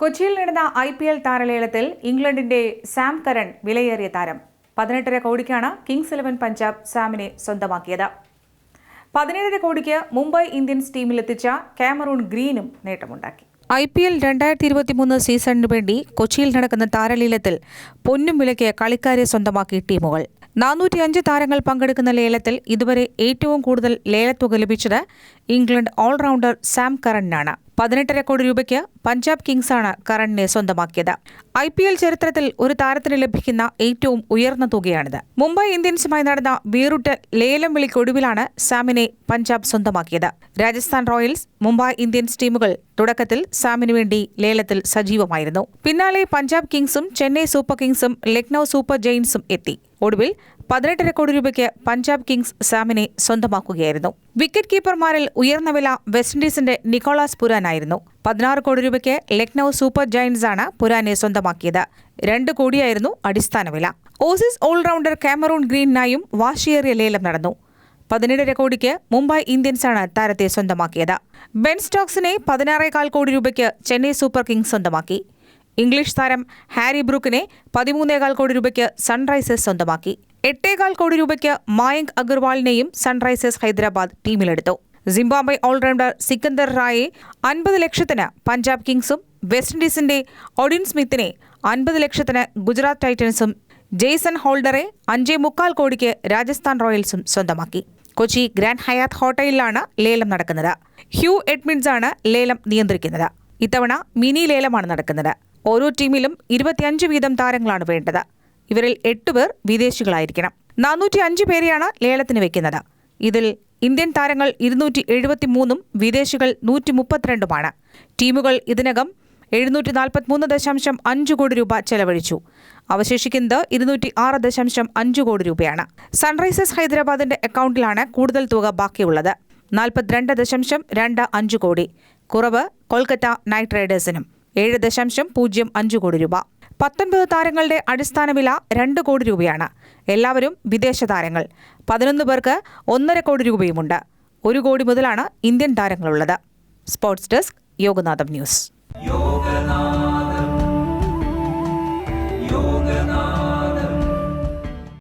കൊച്ചിയിൽ നടന്ന I P L താരലേലത്തിൽ ഇംഗ്ലണ്ടിന്റെ സാം കരൺ വിലയേറിയ താരം. പതിനെട്ടര കോടിക്കാണ് കിങ്സ് ഇലവൻ പഞ്ചാബ് സാമിനെ സ്വന്തമാക്കിയത്. പതിനേഴര കോടിക്ക് മുംബൈ ഇന്ത്യൻസ് ടീമിലെത്തിച്ച കാമറൂൺ ഗ്രീനും നേട്ടമുണ്ടാക്കി. ഐ പി എൽ രണ്ടായിരത്തി ഇരുപത്തിമൂന്ന് സീസണിനു വേണ്ടി കൊച്ചിയിൽ നടക്കുന്ന താരലീലത്തിൽ പൊന്നും വിലയ്ക്ക് കളിക്കാരെ സ്വന്തമാക്കി ടീമുകൾ. നാനൂറ്റിയഞ്ച് താരങ്ങൾ പങ്കെടുക്കുന്ന ലേലത്തിൽ ഇതുവരെ ഏറ്റവും കൂടുതൽ ലേലത്തുക ലഭിച്ചത് ഇംഗ്ലണ്ട് ഓൾറൗണ്ടർ സാം കറണിനാണ് പതിനെട്ടര കോടി രൂപയ്ക്ക് പഞ്ചാബ് കിങ്സാണ് കറണിനെ സ്വന്തമാക്കിയത്. ഐ പി എൽ ചരിത്രത്തിൽ ഒരു താരത്തിന് ലഭിക്കുന്ന ഏറ്റവും ഉയർന്ന തുകയാണിത്. മുംബൈ ഇന്ത്യൻസുമായി നടന്ന വീറുട്ട് ലേലം വിളിക്കൊടുവിലാണ് സാമിനെ പഞ്ചാബ് സ്വന്തമാക്കിയത്. രാജസ്ഥാൻ റോയൽസ് മുംബൈ ഇന്ത്യൻസ് ടീമുകൾ തുടക്കത്തിൽ സാമിനു വേണ്ടി ലേലത്തിൽ സജീവമായിരുന്നു. പിന്നാലെ പഞ്ചാബ് കിങ്സും ചെന്നൈ സൂപ്പർ കിങ്സും ലക്നൗ സൂപ്പർ ജെയിൻസും എത്തി. ഒടുവിൽ പതിനെട്ടര കോടി രൂപയ്ക്ക് പഞ്ചാബ് കിങ്സ് സാമിനെ സ്വന്തമാക്കുകയായിരുന്നു. വിക്കറ്റ് കീപ്പർമാരിൽ ഉയർന്ന വില വെസ്റ്റ് ഇൻഡീസിന്റെ നിക്കോളാസ് പുരാനായിരുന്നു. പതിനാറ് കോടി രൂപയ്ക്ക് ലക്നൌ സൂപ്പർ ജയൻസ് ആണ് പുരാനെ സ്വന്തമാക്കിയത്. രണ്ട് കോടിയായിരുന്നു അടിസ്ഥാന വില. ഓസീസ് ഓൾറൗണ്ടർ കാമറൂൺ ഗ്രീനിനായും വാശിയേറിയ ലേലം നടന്നു. പതിനേഴര കോടിക്ക് മുംബൈ ഇന്ത്യൻസാണ് താരത്തെ സ്വന്തമാക്കിയത്. ബെൻ സ്റ്റോക്സിനെ പതിനാറേകാൽ കോടി രൂപയ്ക്ക് ചെന്നൈ സൂപ്പർ കിങ്സ് സ്വന്തമാക്കി. ഇംഗ്ലീഷ് താരം ഹാരി ബ്രൂക്കിനെ പതിമൂന്നേകാൽ കോടി രൂപയ്ക്ക് സൺറൈസേഴ്സ് സ്വന്തമാക്കി. എട്ടേകാൽ കോടി രൂപയ്ക്ക് മായങ്ക് അഗർവാളിനെയും സൺറൈസേഴ്സ് ഹൈദരാബാദ് ടീമിലെടുത്തു. സിംബാബ്വെ ഓൾറൗണ്ടർ സിക്കന്ദർ റായെ അൻപത് ലക്ഷത്തിന് പഞ്ചാബ് കിങ്സും വെസ്റ്റ് ഇൻഡീസിന്റെ ഒഡിൻ സ്മിത്തിനെ അൻപത് ലക്ഷത്തിന് ഗുജറാത്ത് ടൈറ്റൻസും ജെയ്സൺ ഹോൾഡറെ അഞ്ചേ മുക്കാൽ കോടിക്ക് രാജസ്ഥാൻ റോയൽസും സ്വന്തമാക്കി. കൊച്ചി ഗ്രാൻഡ് ഹയാത്ത് ഹോട്ടലിലാണ് ലേലം നടക്കുന്നത്. ഹ്യൂ എഡ്മിൻസ് ആണ് ലേലം നിയന്ത്രിക്കുന്നത്. ഇത്തവണ മിനി ലേലമാണ് നടക്കുന്നത്. ഓരോ ടീമിലും ഇരുപത്തിയഞ്ച് വീതം താരങ്ങളാണ് വേണ്ടത്. ഇവരിൽ എട്ടുപേർ വിദേശികളായിരിക്കണം. നാനൂറ്റി അഞ്ച് പേരെയാണ് ലേലത്തിന് വെക്കുന്നത്. ഇതിൽ ഇന്ത്യൻ താരങ്ങൾ ഇരുന്നൂറ്റി എഴുപത്തിമൂന്നും വിദേശികൾ നൂറ്റി മുപ്പത്തിരണ്ടുമാണ് ടീമുകൾ ഇതിനകം എഴുന്നൂറ്റി നാൽപ്പത്തിമൂന്ന് ദശാംശം അഞ്ച് കോടി രൂപ ചെലവഴിച്ചു. അവശേഷിക്കുന്നത് ഇരുന്നൂറ്റി ആറ് ദശാംശം അഞ്ച് കോടി രൂപയാണ്. സൺറൈസേഴ്സ് ഹൈദരാബാദിന്റെ അക്കൗണ്ടിലാണ് കൂടുതൽ തുക ബാക്കിയുള്ളത്. നാൽപ്പത്തിരണ്ട് ദശാംശം രണ്ട് അഞ്ച് കോടി. കുറവ് കൊൽക്കത്ത നൈറ്റ് റൈഡേഴ്സിനും ഏഴ് ദശാംശം പൂജ്യം അഞ്ച് കോടി രൂപ. പത്തൊൻപത് താരങ്ങളുടെ അടിസ്ഥാന വില രണ്ട് കോടി രൂപയാണ്. എല്ലാവരും വിദേശ താരങ്ങൾ. പതിനൊന്ന് പേർക്ക് ഒന്നര കോടി രൂപയുമുണ്ട്. ഒരു കോടി മുതലാണ് Indian താരങ്ങളുള്ളത്. Sports desk Yoganatham news.